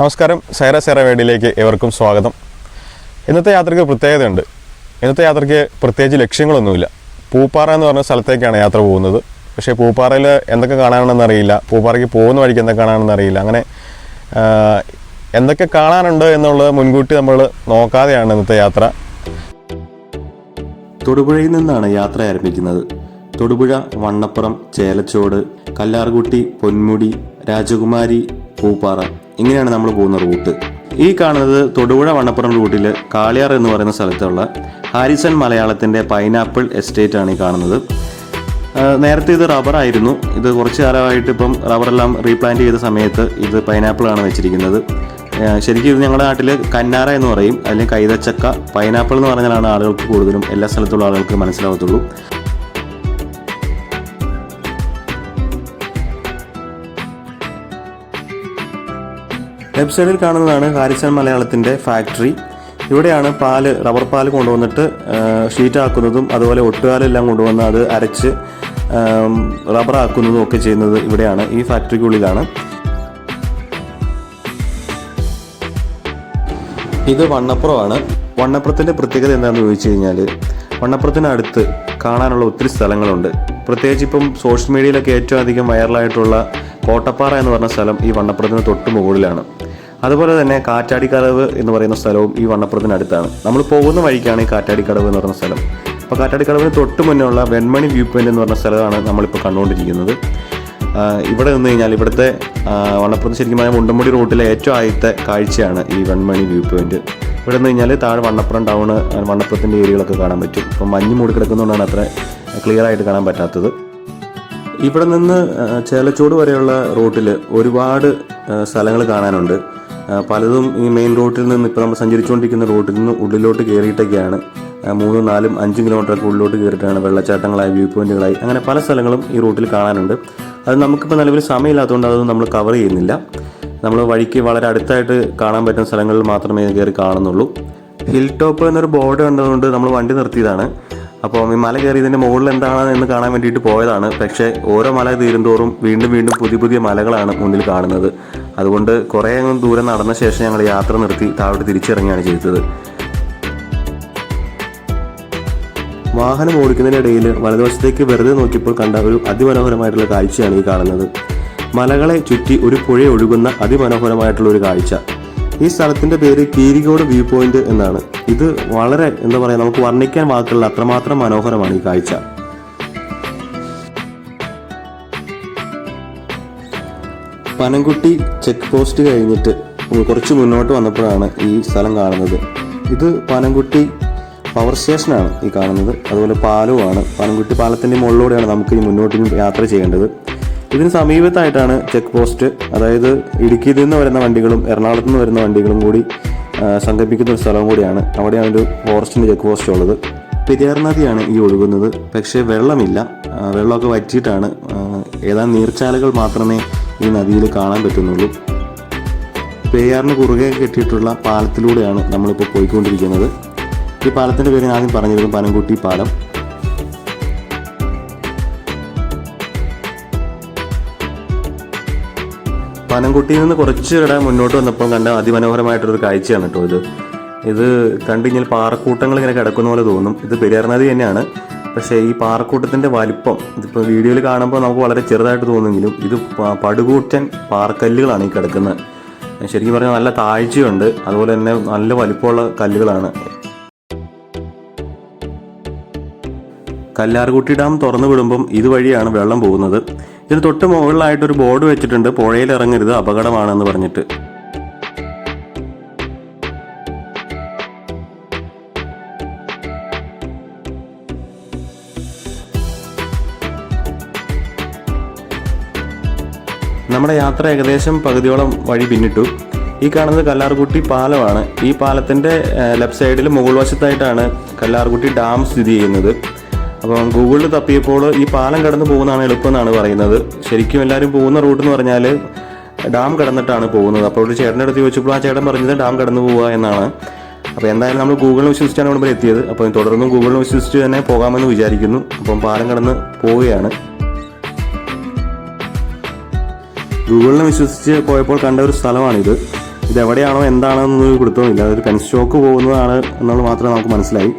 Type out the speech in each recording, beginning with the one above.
നമസ്കാരം. സൈറ സൈറ വേഡിയിലേക്ക് ഏവർക്കും സ്വാഗതം. ഇന്നത്തെ യാത്രയ്ക്ക് പ്രത്യേകതയുണ്ട് ഇന്നത്തെ യാത്രയ്ക്ക് പ്രത്യേകിച്ച് ലക്ഷ്യങ്ങളൊന്നുമില്ല. പൂപ്പാറ എന്ന് പറഞ്ഞ സ്ഥലത്തേക്കാണ് യാത്ര പോകുന്നത്. പക്ഷേ പൂപ്പാറയിൽ എന്തൊക്കെ കാണാനുണ്ടെന്ന് അറിയില്ല. പൂപ്പാറയ്ക്ക് പോകുന്ന വഴിക്ക് എന്തൊക്കെ കാണാനെന്ന് അറിയില്ല. അങ്ങനെ എന്തൊക്കെ കാണാനുണ്ട് എന്നുള്ളത് മുൻകൂട്ടി നമ്മൾ നോക്കാതെയാണ് ഇന്നത്തെ യാത്ര. തൊടുപുഴയിൽ നിന്നാണ് യാത്ര ആരംഭിക്കുന്നത്. തൊടുപുഴ വണ്ണപ്പുറം ചേലച്ചോട് കല്ലാർകുട്ടി പൊന്മുടി രാജകുമാരി പൂപ്പാറ. ഇങ്ങനെയാണ് നമ്മൾ പോകുന്ന റൂട്ട്. ഈ കാണുന്നത് തൊടുപുഴ വണ്ണപ്പുറം റൂട്ടിൽ കാളിയാർ എന്ന് പറയുന്ന സ്ഥലത്തുള്ള ഹാരിസൺ മലയാളത്തിന്റെ പൈനാപ്പിൾ എസ്റ്റേറ്റ് ആണ് ഈ കാണുന്നത്. നേരത്തെ ഇത് റബ്ബറായിരുന്നു ഇത് കുറച്ച് കാലമായിട്ട് ഇപ്പം റബ്ബറെല്ലാം റീപ്ലാന്റ് ചെയ്ത സമയത്ത് ഇത് പൈനാപ്പിളാണ് വെച്ചിരിക്കുന്നത്. ശരിക്കും ഇത് ഞങ്ങളുടെ നാട്ടിൽ കന്നാര എന്ന് പറയും. അല്ലെങ്കിൽ കൈതച്ചക്ക പൈനാപ്പിൾ എന്ന് പറഞ്ഞാലാണ് ആളുകൾക്ക് കൂടുതലും എല്ലാ സ്ഥലത്തുള്ള ആളുകൾക്ക് മനസ്സിലാവത്തുള്ളൂ. സൈഡിൽ കാണുന്നതാണ് ഹാരിസൺ മലയാളത്തിന്റെ ഫാക്ടറി. ഇവിടെയാണ് പാൽ റബ്ബർ പാൽ കൊണ്ടുവന്നിട്ട് ഷീറ്റാക്കുന്നതും അതുപോലെ ഒട്ടുകാലെല്ലാം കൊണ്ടുവന്ന് അത് അരച്ച് റബ്ബർ ആക്കുന്നതും ഒക്കെ ചെയ്യുന്നത് ഇവിടെയാണ് ഈ ഫാക്ടറിക്കുള്ളിലാണ്. ഇത് വണ്ണപ്പുറമാണ്. വണ്ണപ്പുറത്തിന്റെ പ്രത്യേകത എന്താണെന്ന് ചോദിച്ചു കഴിഞ്ഞാൽ വണ്ണപ്പുറത്തിനടുത്ത് കാണാനുള്ള ഒത്തിരി സ്ഥലങ്ങളുണ്ട്. പ്രത്യേകിച്ച് ഇപ്പം സോഷ്യൽ മീഡിയയിലൊക്കെ ഏറ്റവും അധികം വൈറലായിട്ടുള്ള കോട്ടപ്പാറ എന്ന് പറഞ്ഞ സ്ഥലം ഈ വണ്ണപ്പുറത്തിന് തൊട്ട് മുകളിലാണ്. അതുപോലെ തന്നെ കാറ്റാടിക്കടവ് എന്ന് പറയുന്ന സ്ഥലവും ഈ വണ്ണപ്പുറത്തിനടുത്താണ് നമ്മൾ പോകുന്ന വഴിക്കാണ് ഈ കാറ്റാടിക്കടവ് എന്ന് പറയുന്ന സ്ഥലം. അപ്പോൾ കാറ്റാടിക്കടവിന് തൊട്ട് മുന്നേ വെൺമണി വ്യൂ പോയിന്റ് എന്ന് പറഞ്ഞ സ്ഥലമാണ് നമ്മളിപ്പോൾ കണ്ടുകൊണ്ടിരിക്കുന്നത്. ഇവിടെ നിന്ന് കഴിഞ്ഞാൽ ഇവിടുത്തെ വണ്ണപ്പുറത്ത് ശരിക്കും പറഞ്ഞാൽ മുണ്ടമ്പുടി റൂട്ടിലെ ഏറ്റവും ആദ്യത്തെ കാഴ്ചയാണ് ഈ വെൺമണി വ്യൂ പോയിന്റ്. ഇവിടെ നിന്ന് കഴിഞ്ഞാൽ താഴെ വണ്ണപ്പുറം ടൗൺ വണ്ണപ്പുറത്തിന്റെ ഏരിയകളൊക്കെ കാണാൻ പറ്റും. ഇപ്പം മഞ്ഞ് മൂടി കിടക്കുന്നതുകൊണ്ടാണ് അത്ര ക്ലിയർ ആയിട്ട് കാണാൻ പറ്റാത്തത്. ഇവിടെ നിന്ന് ചേലച്ചോട് വരെയുള്ള റൂട്ടിൽ ഒരുപാട് സ്ഥലങ്ങൾ കാണാനുണ്ട്. പലതും ഈ മെയിൻ റോട്ടിൽ നിന്ന് ഇപ്പോൾ നമ്മൾ സഞ്ചരിച്ചുകൊണ്ടിരിക്കുന്ന റോട്ടിൽ നിന്ന് ഉള്ളിലോട്ട് കയറിയിട്ടൊക്കെയാണ് മൂന്നും നാലും അഞ്ചും കിലോമീറ്ററൊക്കെ ഉള്ളിലോട്ട് കയറിയിട്ടാണ് വെള്ളച്ചാട്ടങ്ങളായി വ്യൂ പോയിന്റുകളായി അങ്ങനെ പല സ്ഥലങ്ങളും ഈ റൂട്ടിൽ കാണാനുണ്ട്. അത് നമുക്കിപ്പോൾ നിലവിൽ സമയമില്ലാത്തതുകൊണ്ട് അതൊന്നും നമ്മൾ കവർ ചെയ്യുന്നില്ല. നമ്മൾ വഴിക്ക് വളരെ അടുത്തായിട്ട് കാണാൻ പറ്റുന്ന സ്ഥലങ്ങളിൽ മാത്രമേ കയറി കാണുന്നുള്ളൂ. ഹിൽ ടോപ്പ് എന്നൊരു ബോർഡ് കണ്ടതുകൊണ്ട് നമ്മൾ വണ്ടി നിർത്തിയതാണ്. അപ്പോൾ ഈ മല കയറി ഇതിന്റെ മുകളിൽ എന്താണ് എന്ന് കാണാൻ വേണ്ടിയിട്ട് പോയതാണ്. പക്ഷേ ഓരോ മല തീരുന്തോറും വീണ്ടും വീണ്ടും പുതിയ പുതിയ മലകളാണ് മുന്നിൽ കാണുന്നത്. അതുകൊണ്ട് കുറേ ദൂരം നടന്ന ശേഷം ഞങ്ങൾ യാത്ര നിർത്തി താഴോട്ട് തിരിച്ചിറങ്ങിയാണ് ചെയ്തത്. വാഹനം ഓടിക്കുന്നതിനിടയിൽ വലതുവശത്തേക്ക് വെറുതെ നോക്കിയപ്പോൾ കണ്ട ഒരു അതിമനോഹരമായിട്ടുള്ള കാഴ്ചയാണ് ഈ കാണുന്നത്. മലകളെ ചുറ്റി ഒരു പുഴ ഒഴുകുന്ന അതിമനോഹരമായിട്ടുള്ള ഒരു കാഴ്ച. ഈ സ്ഥലത്തിന്റെ പേര് കീരികോട് വ്യൂ പോയിന്റ് എന്നാണ്. ഇത് വളരെ എന്താ പറയുക നമുക്ക് വർണിക്കാൻ വാക്കുകളിൽ അത്രമാത്രം മനോഹരമാണ് ഈ കാഴ്ച. പനംകുട്ടി ചെക്ക് പോസ്റ്റ് കഴിഞ്ഞിട്ട് കുറച്ച് മുന്നോട്ട് വന്നപ്പോഴാണ് ഈ സ്ഥലം കാണുന്നത്. ഇത് പനംകുട്ടി പവർ സ്റ്റേഷനാണ് ഈ കാണുന്നത്. അതുപോലെ പാലവുമാണ്. പനംകുട്ടി പാലത്തിന്റെ മുകളിലൂടെയാണ് നമുക്ക് ഈ മുന്നോട്ട് യാത്ര ചെയ്യേണ്ടത്. ഇതിന് സമീപത്തായിട്ടാണ് ചെക്ക് പോസ്റ്റ് അതായത് ഇടുക്കിയിൽ നിന്ന് വരുന്ന വണ്ടികളും എറണാകുളത്ത് നിന്ന് വരുന്ന വണ്ടികളും കൂടി സംഘടിപ്പിക്കുന്ന ഒരു സ്ഥലവും കൂടിയാണ്. അവിടെയാണ് ഒരു ഫോറസ്റ്റിന്റെ ചെക്ക് പോസ്റ്റ് ഉള്ളത്. പെരിയാർ നദിയാണ് ഈ ഒഴുകുന്നത്. പക്ഷേ വെള്ളമില്ല. വെള്ളമൊക്കെ വറ്റിയിട്ടാണ് ഏതാനും നീർച്ചാലുകൾ മാത്രമേ ഈ നദിയിൽ കാണാൻ പറ്റുന്നുള്ളൂ. പെരിയാറിന് കുറുകെ കെട്ടിയിട്ടുള്ള പാലത്തിലൂടെയാണ് നമ്മളിപ്പോൾ പോയിക്കൊണ്ടിരിക്കുന്നത്. ഈ പാലത്തിന്റെ പേര് ഞാൻ ആദ്യം പറഞ്ഞിരുന്നു പനംകുട്ടി പാലം. പനംകുട്ടിയിൽ നിന്ന് കുറച്ച് ഇട മുന്നോട്ട് വന്നപ്പോൾ കണ്ട അതിമനോഹരമായിട്ടൊരു കാഴ്ചയാണ് കേട്ടോ ഇത്. ഇത് കണ്ടു കഴിഞ്ഞാൽ പാറക്കൂട്ടങ്ങൾ ഇങ്ങനെ കിടക്കുന്ന പോലെ തോന്നും. ഇത് പെരിയാർ നദി തന്നെയാണ്. പക്ഷേ ഈ പാറക്കൂട്ടത്തിന്റെ വലിപ്പം ഇതിപ്പോൾ വീഡിയോയിൽ കാണുമ്പോൾ നമുക്ക് വളരെ ചെറുതായിട്ട് തോന്നുമെങ്കിലും ഇത് പടുകൂറ്റൻ പാറക്കല്ലുകളാണ് ഈ കിടക്കുന്നത്. ശരിക്കും പറഞ്ഞാൽ നല്ല താഴ്ചയുണ്ട്. അതുപോലെ തന്നെ നല്ല വലിപ്പമുള്ള കല്ലുകളാണ്. കല്ലാർകുട്ടി ഡാം തുറന്നു വിടുമ്പം ഇതുവഴിയാണ് വെള്ളം പോകുന്നത്. ഇതിന് തൊട്ട് മുകളിലായിട്ട് ഒരു ബോർഡ് വെച്ചിട്ടുണ്ട്. പുഴയിൽ ഇറങ്ങരുത് അപകടമാണെന്ന് പറഞ്ഞിട്ട്. നമ്മുടെ യാത്ര ഏകദേശം പകുതിയോളം വഴി പിന്നിട്ടു. ഈ കാണുന്നത് കല്ലാർകുട്ടി പാലമാണ്. ഈ പാലത്തിന്റെ ലെഫ്റ്റ് സൈഡിൽ മുകൾ വശത്തായിട്ടാണ് കല്ലാർകുട്ടി ഡാം സ്ഥിതി ചെയ്യുന്നത്. അപ്പം ഗൂഗിളിൽ തപ്പിയപ്പോൾ ഈ പാലം കടന്ന് പോകുന്നതാണ് എളുപ്പം എന്നാണ് പറയുന്നത്. ശരിക്കും എല്ലാവരും പോകുന്ന റൂട്ട് എന്ന് പറഞ്ഞാൽ ഡാം കടന്നിട്ടാണ് പോകുന്നത്. അപ്പോൾ ഒരു ചേട്ടന്റെ അടുത്ത് ചോദിച്ചപ്പോൾ ആ ചേട്ടൻ പറഞ്ഞത് ഡാം കടന്നു പോവുക എന്നാണ്. അപ്പോൾ എന്തായാലും നമ്മൾ ഗൂഗിളിനെ വിശ്വസിച്ചാണ് ഇവിടെ എത്തിയത്. അപ്പോൾ തുടർന്നും ഗൂഗിളിനെ വിശ്വസിച്ച് തന്നെ പോകാമെന്ന് വിചാരിക്കുന്നു. അപ്പം പാലം കടന്ന് പോവുകയാണ്. ഗൂഗിളിനെ വിശ്വസിച്ച് പോയപ്പോൾ കണ്ട ഒരു സ്ഥലമാണിത്. ഇത് എവിടെയാണോ എന്താണെന്നൊന്നും ഇല്ല അതൊരു പെൻ സ്റ്റോക്ക് പോകുന്നതാണ് എന്നുള്ളത് മാത്രമേ നമുക്ക് മനസ്സിലായി.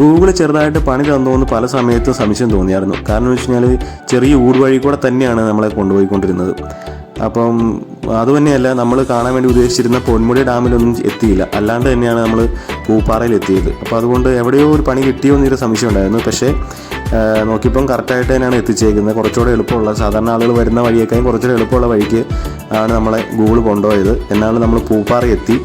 ഗൂഗിൾ ചെറുതായിട്ട് പണി തന്നോന്ന് പല സമയത്തും സംശയം തോന്നിയായിരുന്നു. കാരണം എന്ന് വെച്ച് കഴിഞ്ഞാൽ ചെറിയ ഊടുവഴി കൂടെ തന്നെയാണ് നമ്മളെ കൊണ്ടുപോയിക്കൊണ്ടിരുന്നത്. അപ്പം അതുതന്നെയല്ല നമ്മൾ കാണാൻ വേണ്ടി ഉദ്ദേശിച്ചിരുന്ന പൊന്മുടി ഡാമിലൊന്നും എത്തിയില്ല. അല്ലാണ്ട് തന്നെയാണ് നമ്മൾ പൂപ്പാറയിൽ എത്തിയത് അപ്പോൾ അതുകൊണ്ട് എവിടെയോ ഒരു പണി കിട്ടിയോ എന്നൊരു സംശയം ഉണ്ടായിരുന്നു. പക്ഷേ നോക്കിയപ്പം കറക്റ്റായിട്ട് തന്നെയാണ് എത്തിച്ചേക്കുന്നത്. കുറച്ചുകൂടെ എളുപ്പമുള്ള സാധാരണ ആളുകൾ വരുന്ന വഴിയേക്കാൾ കുറച്ചുകൂടെ എളുപ്പമുള്ള വഴിക്ക് ആണ് നമ്മളെ ഗൂഗിൾ കൊണ്ടുപോയത്. എന്നാണ് നമ്മൾ പൂപ്പാറ എത്തി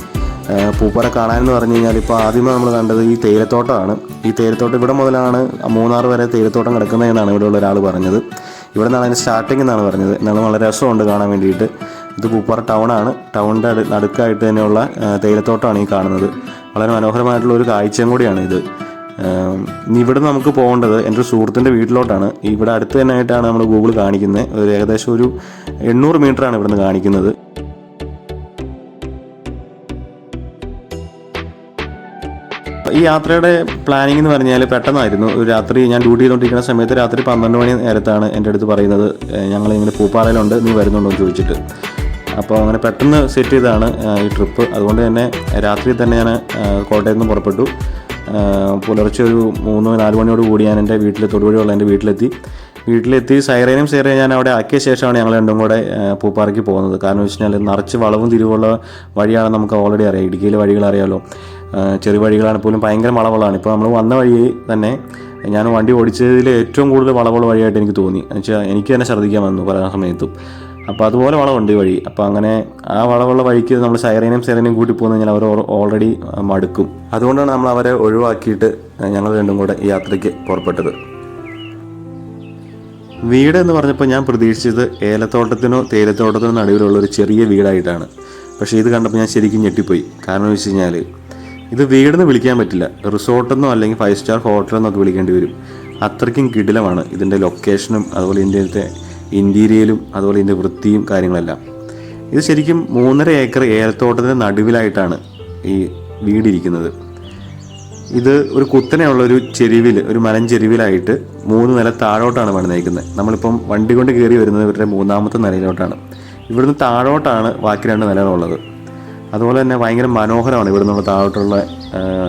പൂപ്പാറ കാണാനെന്ന് പറഞ്ഞു കഴിഞ്ഞാൽ ഇപ്പോൾ ആദ്യമേ നമ്മൾ കണ്ടത് ഈ തേയിലത്തോട്ടമാണ്. ഈ തേയിലത്തോട്ടം ഇവിടെ മുതലാണ് മൂന്നാർ വരെ തേയിലത്തോട്ടം കിടക്കുന്നതെന്നാണ് ഇവിടെയുള്ള ഒരാൾ പറഞ്ഞത്. ഇവിടെ നിന്നാണ് അതിന്റെ സ്റ്റാർട്ടിംഗ് എന്നാണ് പറഞ്ഞത്. എന്നാലും വളരെ രസമുണ്ട് കാണാൻ വേണ്ടിയിട്ട്. ഇത് പൂപ്പാറ ടൗണാണ് ടൗണിന്റെ നടുക്കായിട്ട് തന്നെയുള്ള തേയിലത്തോട്ടമാണ് ഈ കാണുന്നത്. വളരെ മനോഹരമായിട്ടുള്ള ഒരു കാഴ്ചയും കൂടിയാണ് ഇത്. ഇവിടെ നമുക്ക് പോകേണ്ടത് എന്റെ ഒരു സുഹൃത്തിന്റെ വീട്ടിലോട്ടാണ്. ഇവിടെ അടുത്ത് തന്നെ ആയിട്ടാണ് നമ്മൾ ഗൂഗിൾ കാണിക്കുന്നത്. ഏകദേശം ഒരു എണ്ണൂറ് മീറ്ററാണ് ഇവിടുന്ന് കാണിക്കുന്നത്. ഈ യാത്രയുടെ പ്ലാനിംഗ് എന്ന് പറഞ്ഞാൽ പെട്ടെന്നായിരുന്നു. രാത്രി ഞാൻ ഡ്യൂട്ടി ചെയ്തുകൊണ്ടിരിക്കുന്ന സമയത്ത് രാത്രി പന്ത്രണ്ട് മണി നേരത്താണ് എന്റെ അടുത്ത് പറയുന്നത്. ഞങ്ങൾ ഇങ്ങനെ പൂപ്പാറയിലുണ്ട് നീ വരുന്നുണ്ടോ എന്ന് ചോദിച്ചിട്ട്. അപ്പോൾ അങ്ങനെ പെട്ടെന്ന് സെറ്റ് ചെയ്തതാണ് ഈ ട്രിപ്പ് അതുകൊണ്ട് തന്നെ രാത്രി തന്നെ ഞാൻ കോട്ടയത്ത് നിന്ന് പുറപ്പെട്ടു. പുലർച്ചെ ഒരു മൂന്ന് നാല് മണിയോട് കൂടി ഞാൻ എന്റെ വീട്ടിൽ തൊടുവഴിയുള്ള എന്റെ വീട്ടിലെത്തി. വീട്ടിലെത്തി സൈറേനും സൈറേനും ഞാൻ അവിടെ ആക്കിയ ശേഷമാണ് ഞങ്ങൾ രണ്ടും കൂടെ പൂപ്പാറയ്ക്ക് പോകുന്നത്. കാരണം വെച്ച് കഴിഞ്ഞാൽ നിറച്ച് വളവും തിരിവുള്ള വഴിയാണ് നമുക്ക് ഓൾറെഡി അറിയാം. ഇടുക്കിയിലെ ആ, ചെറിയ വഴികളാണ് പോലും ഭയങ്കര വളവുകളാണ് ഇപ്പോൾ നമ്മൾ വന്ന വഴി തന്നെ ഞാൻ വണ്ടി ഓടിച്ചതിൽ ഏറ്റവും കൂടുതൽ വളവുള്ള വഴിയായിട്ട് എനിക്ക് തോന്നി. എന്നുവെച്ചാൽ എനിക്ക് തന്നെ ഛർദ്ദിക്കാൻ വന്നു പല സമയത്തും. അപ്പോൾ അതുപോലെ വളവുണ്ട് ഈ വഴി. അപ്പോൾ അങ്ങനെ ആ വളവുള്ള വഴിക്ക് നമ്മൾ സൈറേനും സൈറേനും കൂട്ടി പോകുന്ന കഴിഞ്ഞാൽ അവർ ഓൾറെഡി മടുക്കും. അതുകൊണ്ടാണ് നമ്മൾ അവരെ ഒഴിവാക്കിയിട്ട് ഞങ്ങൾ രണ്ടും കൂടെ ഈ യാത്രയ്ക്ക് പുറപ്പെട്ടത്. വീട് എന്ന് പറഞ്ഞപ്പോൾ ഞാൻ പ്രതീക്ഷിച്ചത് ഏലത്തോട്ടത്തിനോ തേയിലത്തോട്ടത്തിനോ നടുവിലുള്ള ഒരു ചെറിയ വീടായിട്ടാണ്. പക്ഷേ ഇത് കണ്ടപ്പോൾ ഞാൻ ശരിക്കും ഞെട്ടിപ്പോയി. കാരണം എന്ന് വെച്ച് കഴിഞ്ഞാൽ ഇത് വീടെന്ന് വിളിക്കാൻ പറ്റില്ല. റിസോർട്ടെന്നോ അല്ലെങ്കിൽ ഫൈവ് സ്റ്റാർ ഹോട്ടലെന്നോ ഒക്കെ വിളിക്കേണ്ടി വരും. അത്രയ്ക്കും കിടിലമാണ് ഇതിന്റെ ലൊക്കേഷനും അതുപോലെ ഇതിന്റെ ഇന്റീരിയലും അതുപോലെ ഇതിന്റെ വൃത്തിയും കാര്യങ്ങളെല്ലാം. ഇത് ശരിക്കും മൂന്നര ഏക്കർ ഏലത്തോട്ടത്തിന്റെ നടുവിലായിട്ടാണ് ഈ വീടിരിക്കുന്നത്. ഇത് ഒരു കുത്തനെയുള്ള ഒരു ചെരുവിൽ ഒരു മലഞ്ചെരുവിലായിട്ട് മൂന്ന് നില താഴോട്ടാണ് പണിതേക്കുന്നത്. നമ്മളിപ്പം വണ്ടി കൊണ്ട് കയറി വരുന്നത് ഇവരുടെ മൂന്നാമത്തെ നിലയിലോട്ടാണ്. ഇവിടുന്ന് താഴോട്ടാണ് ബാക്കി രണ്ട് നിലകളുള്ളത്. അതുപോലെ തന്നെ ഭയങ്കര മനോഹരമാണ് ഇവിടെ നിന്നുള്ള താഴോട്ടുള്ള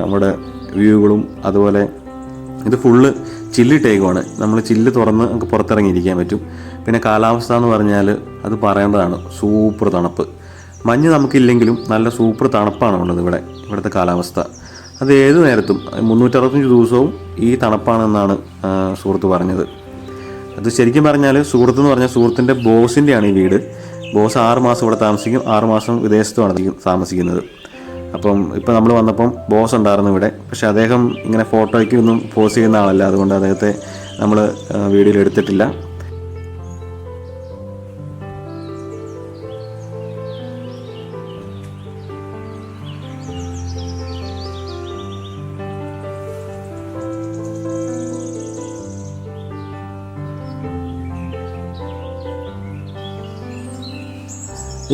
നമ്മുടെ വ്യൂകളും അതുപോലെ ഇത് ഫുള്ള് ചില്ല് ടേക്കുമാണ് നമ്മൾ ചില്ല് തുറന്ന് നമുക്ക് പുറത്തിറങ്ങിയിരിക്കാൻ പറ്റും. പിന്നെ കാലാവസ്ഥ എന്ന് പറഞ്ഞാൽ അത് പറയേണ്ടതാണ് സൂപ്പർ തണുപ്പ്. മഞ്ഞ് നമുക്കില്ലെങ്കിലും നല്ല സൂപ്പർ തണുപ്പാണ് ഉള്ളത് ഇവിടെ ഇവിടുത്തെ കാലാവസ്ഥ. അത് ഏത് നേരത്തും മുന്നൂറ്ററുപത്തഞ്ച് ദിവസവും ഈ തണുപ്പാണെന്നാണ് സുഹൃത്ത് പറഞ്ഞത്. അത് ശരിക്കും പറഞ്ഞാൽ സുഹൃത്ത് എന്ന് പറഞ്ഞാൽ സുഹൃത്തിന്റെ ബോസിന്റെയാണ് ഈ വീട്. ബോസ് ആറ് മാസം ഇവിടെ താമസിക്കും ആറ് മാസം വിദേശത്തുമാണ് താമസിക്കുന്നത്. അപ്പം ഇപ്പം നമ്മൾ വന്നപ്പം ബോസ് ഉണ്ടായിരുന്നു ഇവിടെ. പക്ഷേ അദ്ദേഹം ഇങ്ങനെ ഫോട്ടോയ്ക്ക് ഒന്നും പോസ് ചെയ്യുന്ന ആളല്ല. അതുകൊണ്ട് അദ്ദേഹത്തെ നമ്മൾ വീഡിയോയിൽ എടുത്തിട്ടില്ല.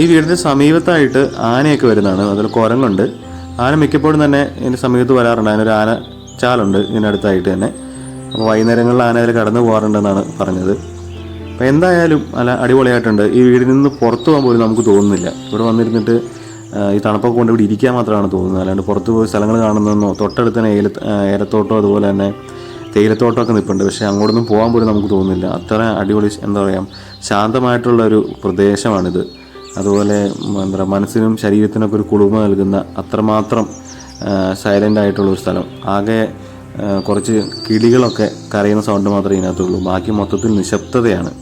ഈ വീടിന്റെ സമീപത്തായിട്ട് ആനയൊക്കെ വരുന്നതാണ്. അതിൽ കുരങ്ങുണ്ട്. ആന മിക്കപ്പോഴും തന്നെ ഇതിന്റെ സമീപത്ത് വരാറുണ്ട്. അതിനൊരു ആന ചാലുണ്ട് ഇതിന്റെ അടുത്തായിട്ട് തന്നെ. അപ്പോൾ വൈകുന്നേരങ്ങളിൽ ആന അതിൽ കടന്നു പോകാറുണ്ടെന്നാണ് പറഞ്ഞത്. അപ്പോൾ എന്തായാലും അല്ല അടിപൊളിയായിട്ടുണ്ട്. ഈ വീടിൽ നിന്ന് പുറത്തു പോകാൻ പോലും നമുക്ക് തോന്നുന്നില്ല. ഇവിടെ വന്നിരുന്നിട്ട് ഈ തണുപ്പൊക്കെ കൊണ്ട് ഇവിടെ ഇരിക്കാൻ മാത്രമാണ് തോന്നുന്നത്. അല്ലാണ്ട് പുറത്ത് പോയി സ്ഥലങ്ങൾ കാണുന്നതെന്നോ തൊട്ടടുത്ത് തന്നെ ഏല ഏലത്തോട്ടോ അതുപോലെ തന്നെ തേയിലത്തോട്ടമൊക്കെ നിൽപ്പുണ്ട്. പക്ഷേ അങ്ങോട്ടൊന്നും പോകാൻ പോലും നമുക്ക് തോന്നുന്നില്ല. അത്ര അടിപൊളി എന്താ പറയുക ശാന്തമായിട്ടുള്ള ഒരു പ്രദേശമാണിത്. അതുപോലെ എന്താ മനസ്സിനും ശരീരത്തിനൊക്കെ ഒരു കുളിർമ നൽകുന്ന അത്രമാത്രം സൈലന്റ് ആയിട്ടുള്ള ഒരു സ്ഥലം. ആകെ കുറച്ച് കിളികളൊക്കെ കരയുന്ന സൗണ്ട് മാത്രമേ ഇതിനകത്തുള്ളൂ. ബാക്കി മൊത്തത്തിൽ നിശബ്ദതയാണ്.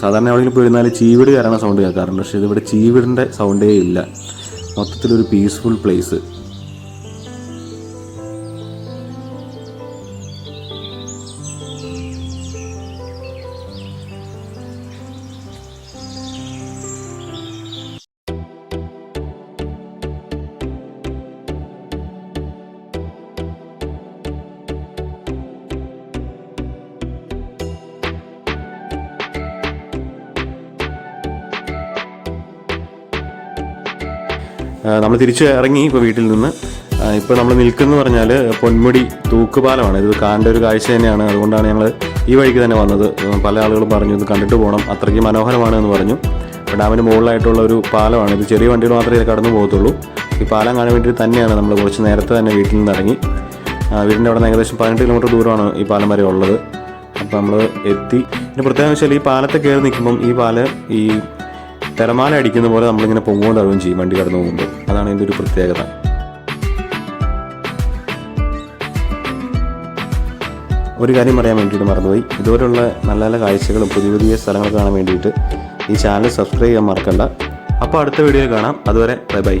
സാധാരണ എവിടെയെങ്കിലും പോയിരുന്നാൽ ചീവിട് കയറുന്ന സൗണ്ട് കേൾക്കാറുണ്ട്. പക്ഷേ ഇതിവിടെ ചീവിടിന്റെ സൗണ്ടേ ഇല്ല. മൊത്തത്തിലൊരു പീസ്ഫുൾ പ്ലേസ് നമ്മൾ തിരിച്ച് ഇറങ്ങി ഇപ്പോൾ വീട്ടിൽ നിന്ന്. ഇപ്പോൾ നമ്മൾ നിൽക്കുന്നു പറഞ്ഞാൽ പൊന്മുടി തൂക്കുപാലമാണ്. ഇത് കാണേണ്ട ഒരു കാഴ്ച തന്നെയാണ്. അതുകൊണ്ടാണ് ഞങ്ങൾ ഈ വഴിക്ക് തന്നെ വന്നത്. പല ആളുകളും പറഞ്ഞു ഇത് കണ്ടിട്ട് പോകണം അത്രയ്ക്ക് മനോഹരമാണ് എന്ന് പറഞ്ഞു. ഡാമിന് മുകളിലായിട്ടുള്ള ഒരു പാലമാണ്. ഇത് ചെറിയ വണ്ടികൾ മാത്രമേ കടന്നു പോകത്തുള്ളൂ. ഈ പാലം കാണാൻ വേണ്ടി തന്നെയാണ് നമ്മൾ കുറച്ച് നേരത്തെ തന്നെ വീട്ടിൽ നിന്ന് ഇറങ്ങി. വീടിന്റെ അവിടെ നിന്ന് ഏകദേശം പതിനെട്ട് കിലോമീറ്റർ ദൂരമാണ് ഈ പാലം വരെ ഉള്ളത്. അപ്പോൾ നമ്മൾ എത്തി. പിന്നെ പ്രത്യേകം വെച്ചാൽ ഈ പാലത്തെ കയറി നിൽക്കുമ്പം ഈ പാലം ഈ തിരമാല അടിക്കുന്ന പോലെ നമ്മളിങ്ങനെ പൊങ്ങുകൊണ്ടാവുകയും ചെയ്യും വണ്ടി കടന്നു പോകുമ്പോൾ അതാണ് ഇതിന്റെ ഒരു പ്രത്യേകത. ഒരു കാര്യം പറയാൻ വേണ്ടിയിട്ട് മറന്നുപോയി. ഇതുപോലുള്ള നല്ല നല്ല കാഴ്ചകളും പുതിയ പുതിയ സ്ഥലങ്ങൾ കാണാൻ വേണ്ടിയിട്ട് ഈ ചാനൽ സബ്സ്ക്രൈബ് ചെയ്യാൻ മറക്കണ്ട. അപ്പോൾ അടുത്ത വീഡിയോയിൽ കാണാം. അതുവരെ ബൈ ബൈ.